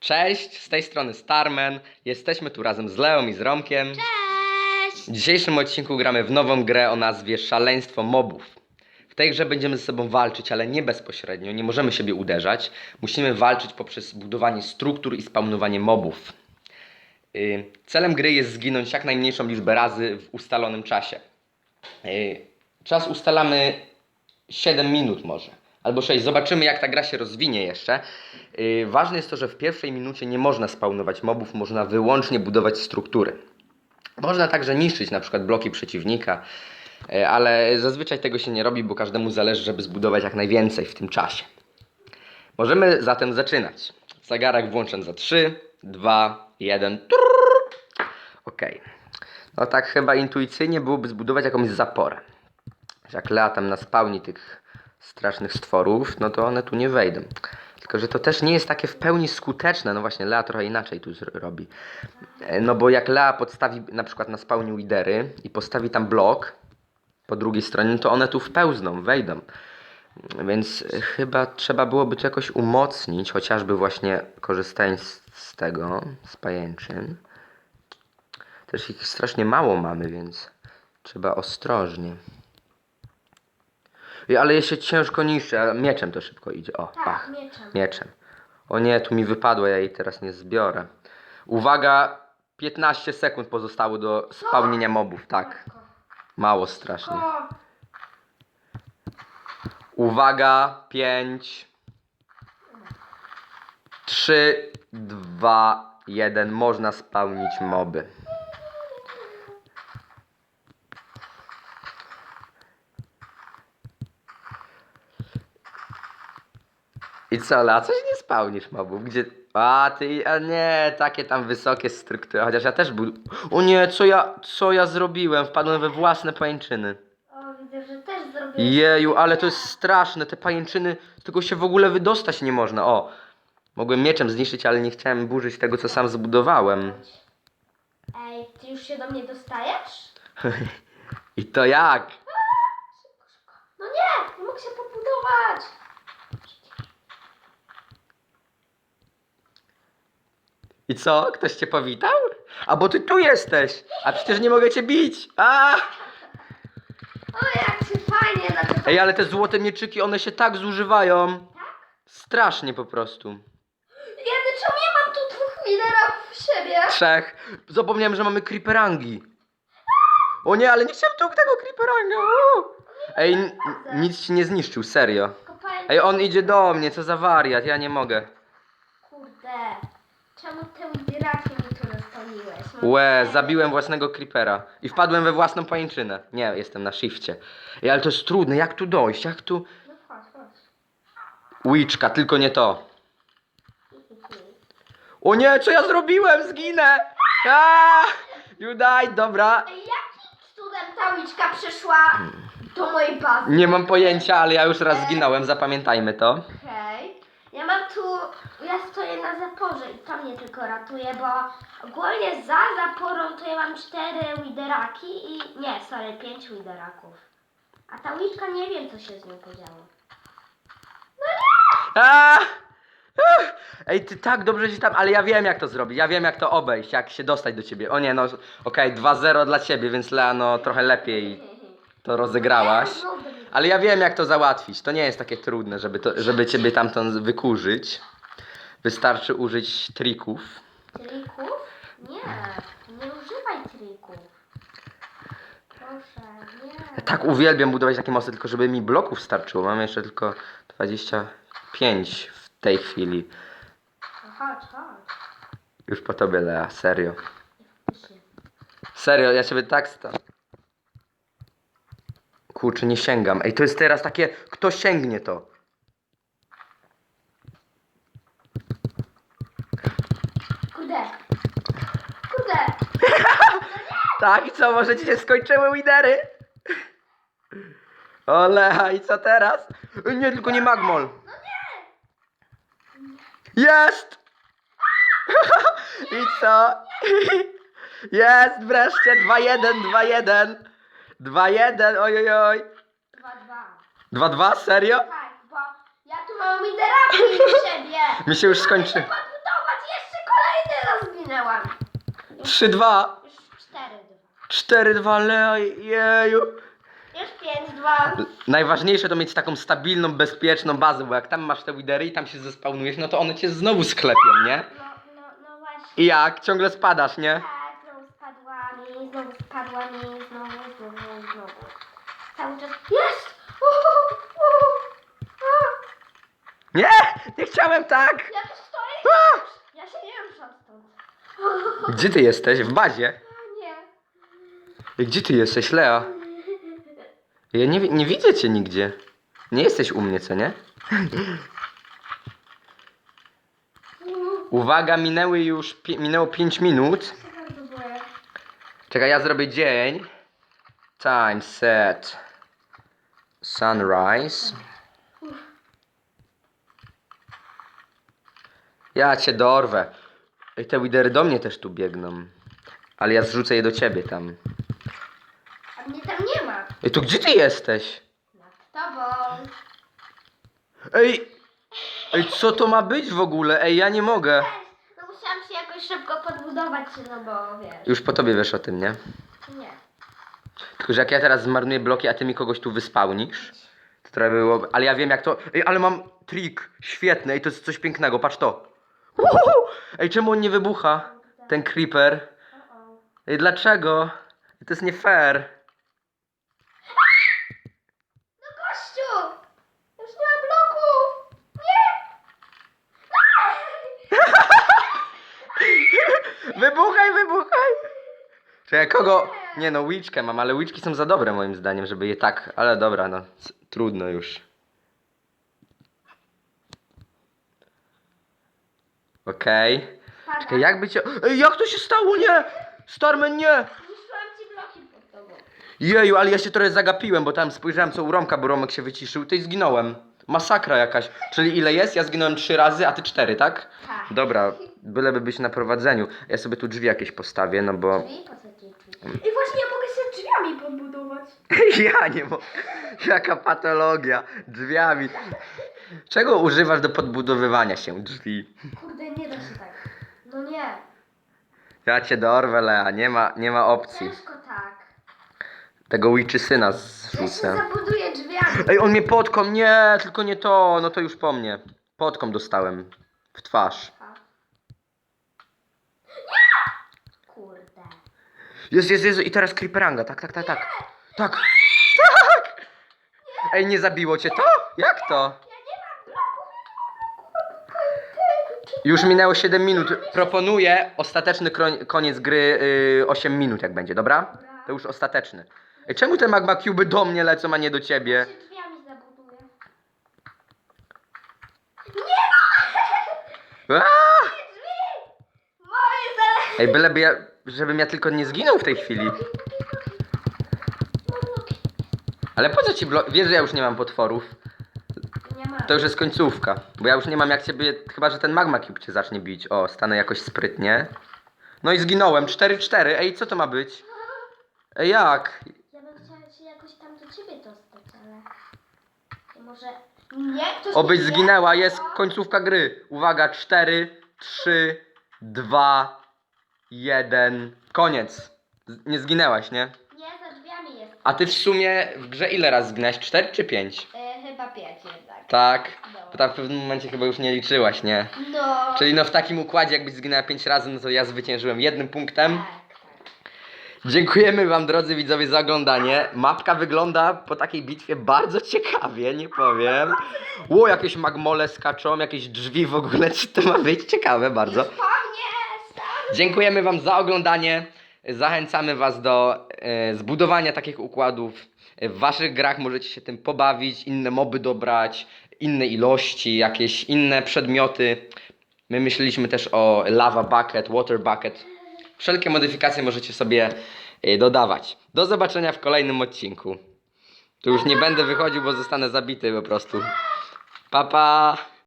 Cześć, z tej strony Starman. Jesteśmy tu razem z Leą i z Romkiem. Cześć! W dzisiejszym odcinku gramy w nową grę o nazwie Szaleństwo Mobów. W tej grze będziemy ze sobą walczyć, ale nie bezpośrednio, nie możemy siebie uderzać. Musimy walczyć poprzez budowanie struktur i spawnowanie mobów. Yy, Celem gry jest zginąć jak najmniejszą liczbę razy w ustalonym czasie. Yy, Czas ustalamy 7 minut może, albo 6. Zobaczymy jak ta gra się rozwinie jeszcze. Yy, Ważne jest to, że w pierwszej minucie nie można spawnować mobów, można wyłącznie budować struktury. Można także niszczyć na przykład bloki przeciwnika, e, ale zazwyczaj tego się nie robi, bo każdemu zależy, żeby zbudować jak najwięcej w tym czasie. Możemy zatem zaczynać. Zegarek włączam za 3, 2, 1. Ok. No tak chyba intuicyjnie byłoby zbudować jakąś zaporę. Jak Lea tam naspełni tych strasznych stworów, no to one tu nie wejdą. Tylko, że to też nie jest takie w pełni skuteczne. No właśnie, Lea trochę inaczej tu robi. E, No bo jak Lea podstawi na przykład na spawnie i postawi tam blok po drugiej stronie, no to one tu wpełzną, wejdą. Więc e, chyba trzeba byłoby to jakoś umocnić, chociażby właśnie korzystając z tego, z pajęczyn. Też ich strasznie mało mamy, więc trzeba ostrożnie. Ale je się ciężko niszczy, a mieczem to szybko idzie. O, Tak, pach. mieczem. Mieczem. O nie, tu mi wypadło, ja jej teraz nie zbiorę. Uwaga, 15 sekund pozostało do spełnienia mobów, tak. Mało strasznie. O, Uwaga, 5, 3, 2, 1. Można spełnić moby. I co, Lea, coś nie spełnisz mobów? Gdzie... A, ty, a nie, takie tam wysokie struktury, chociaż ja też bud... O nie, co ja, co ja zrobiłem? Wpadłem we własne pajęczyny. o, widzę, że też zrobiłeś. Jeju, ale to jest straszne, te pajęczyny, tego się w ogóle wydostać nie można. O, mogłem mieczem zniszczyć, ale nie chciałem burzyć tego, co sam zbudowałem. Ej, ty już się do mnie dostajesz? I to jak? No nie, nie mógł się pobudować. I co? Ktoś cię powitał? A bo ty tu jesteś! A przecież nie mogę cię bić! A! O, jak się fajnie na to... Ej, ale te złote mieczyki, one się tak zużywają. Tak? Strasznie po prostu. Jedy, czemu ja mam tu dwóch minerałów w siebie? Trzech. Zapomniałem, że mamy creeperangi. O nie, ale nie chciałem tu tego creeperanga. Ej, n- nic ci nie zniszczył, serio. Kopałem... Ej, on idzie do mnie, co za wariat, ja nie mogę. Kurde, czemu te udyraki mi tu rozpaliłeś? Łe, zabiłem własnego creepera i wpadłem we własną pajęczynę. Nie, jestem na shifcie. Ej, ale to jest trudne, jak tu dojść, jak tu... No chodź, chodź. Łyczka, tylko nie to. O nie, co ja zrobiłem? Zginę! Aaa! Judaj, dobra. Ej, jakim cudem ta łyczka przyszła do mojej bazy? Nie mam pojęcia, ale ja już raz zginąłem, zapamiętajmy to. Okej. Ja mam tu, na zaporze i to mnie tylko ratuje, bo ogólnie za zaporą to ja mam cztery wideraki i, nie, sorry, pięć wideraków. A ta łyczka nie wiem, co się z nią podziało. Aaa! Uch! Ej, ty tak dobrze się tam, ale ja wiem jak to zrobić, ja wiem jak to obejść, jak się dostać do ciebie. O nie, no okej, 2-0 dla ciebie, więc Lea, no trochę lepiej to rozegrałaś. Ale ja wiem jak to załatwić, to nie jest takie trudne, żeby, to, żeby ciebie tamtąd wykurzyć. Wystarczy użyć trików. Trików? Nie, nie używaj trików. Proszę, nie. Tak uwielbiam budować takie mosty, tylko żeby mi bloków starczyło. Mam jeszcze tylko 25 w tej chwili. No chodź, chodź. Już po tobie, Lea, serio. Się. Serio, ja ciebie tak sta... Kurczę, nie sięgam. Ej, to jest teraz takie, kto sięgnie to? Kurde. Kurde. Tak, i co, może ci się skończyły widery? O, Lea, i co teraz? Nie, tylko nie magmol. No nie. Jest! I co? Jest wreszcie 2-1, 2-1. 2-1, oj, oj, oj. Dwa, dwa. 2-2, serio? Tak, bo ja tu mam minerałki w siebie. Mi się już skończy. Podbudować 3-2. Już 4-2. 4-2, Lea, jeju. Już 5-2. Najważniejsze to mieć taką stabilną, bezpieczną bazę, bo jak tam masz te widery i tam się zespawnujesz, no to one cię znowu sklepią, nie? No, no, no właśnie. I jak? Ciągle spadasz, nie? Tak, znowu spadła mi, znowu spadła mi, znowu, znowu, znowu. Cały czas. Jest! Uhu, uhu, uhu. Nie! Nie chciałem tak! Ja tu stoję! A! Ja się nie ruszam stąd. Gdzie ty jesteś? W bazie? Gdzie ty jesteś, Lea? Ja nie, nie widzę cię nigdzie. Nie jesteś u mnie, co nie? Uwaga, minęły już, pi- minęło 5 minut. Czekaj, ja zrobię dzień. Time set. Sunrise. Ja cię dorwę. Ej, te widery do mnie też tu biegną. Ale ja zrzucę je do ciebie tam. A mnie tam nie ma. Ej, to gdzie ty jesteś? Nad tobą. Ej! Ej, co to ma być w ogóle? Ej, ja nie mogę. No musiałam się jakoś szybko podbudować się, no bo wiesz. Już po tobie wiesz o tym, nie? Nie. Tylko, że jak ja teraz zmarnuję bloki, a ty mi kogoś tu wyspałnisz, to trochę było... Ale ja wiem jak to... Ej, ale mam trik świetny, ej, to jest coś pięknego, patrz to. Uhu! Ej, czemu on nie wybucha? Ten creeper. Ej, dlaczego? To jest nie fair. No gościu! Już nie ma bloku! Nie! Wybuchaj, wybuchaj! Czekaj, kogo? Nie no, witchkę mam, ale witchki są za dobre moim zdaniem, żeby je tak... Ale dobra, no, c- trudno już. Okej. Spada. Czekaj, jakby cię... Ej, jak to się stało? Nie! Starman, nie! Zniszczyłam ci bloki pod tobą. Jeju, ale ja się trochę zagapiłem, bo tam spojrzałem co u Romka, bo Romek się wyciszył, to i zginąłem. Masakra jakaś. Czyli ile jest? Ja zginąłem trzy razy, a ty cztery, tak? Tak. Dobra, byleby być na prowadzeniu. Ja sobie tu drzwi jakieś postawię, no bo... Drzwi? Po co ci? I właśnie ja mogę się drzwiami podbudować. Ja nie mogę. Jaka patologia. Drzwiami. Czego używasz do podbudowywania się drzwi? Kurde, nie da się tak. No nie. Ja cię dorwę, Lea, nie ma, nie ma opcji. Ciężko tak. Tego Witchy syna Ja się zrzucę. zabuduję drzwiami. Ej, on mnie podkom, nie, tylko nie to, no to już po mnie. Podkom dostałem. W twarz. Kurde. Jest, jest, jest, i teraz creeperanga, tak, tak, tak, tak. Tak, tak! Ej, nie zabiło cię to? Jak to? Ja nie mam bloków, Już minęło 7 minut. Proponuję ostateczny koniec gry yy, 8 minut, jak będzie, dobra? To już ostateczny. Ej, czemu te magma cube do mnie lecą, a nie do ciebie? się drzwiami zabuduję. Aaa! Drzwi! Moje zale... Ej, byleby ja, żebym ja tylko nie zginął w tej chwili. Ale po co ci blok? Wiesz, że ja już nie mam potworów. Nie ma. To już jest końcówka. Bo ja już nie mam jak ciebie. Chyba, że ten magma cube cię zacznie bić. O, stanę jakoś sprytnie. No i zginąłem. 4-4. Ej, co to ma być? Ej, jak? Ja bym chciała się jakoś tam do ciebie dostać, ale... Może... Nie, ktoś Obyś nie zginęła, jest końcówka gry. Uwaga, 4, 3, 2, 1. Koniec. Z- Nie zginęłaś, nie? Nie, za drzwiami jest. A ty w sumie w grze ile razy zginęłaś? 4 czy 5? E, chyba pięć jednak. Tak. No. To tam w pewnym momencie chyba już nie liczyłaś, nie? No. Czyli no w takim układzie, jakbyś zginęła 5 razy, no to ja zwyciężyłem jednym punktem. Tak, tak. Dziękujemy Wam, drodzy widzowie, za oglądanie. Mapka wygląda po takiej bitwie bardzo ciekawie, nie powiem. Ło, jakieś magmole skaczą, jakieś drzwi w ogóle, czy to ma być? Ciekawe bardzo. Już po! Dziękujemy Wam za oglądanie. Zachęcamy Was do e, zbudowania takich układów. E, W Waszych grach możecie się tym pobawić, inne moby dobrać, inne ilości, jakieś inne przedmioty. My myśleliśmy też o lava bucket, water bucket. Wszelkie modyfikacje możecie sobie e, dodawać. Do zobaczenia w kolejnym odcinku. Tu już nie będę wychodził, bo zostanę zabity po prostu. Pa pa!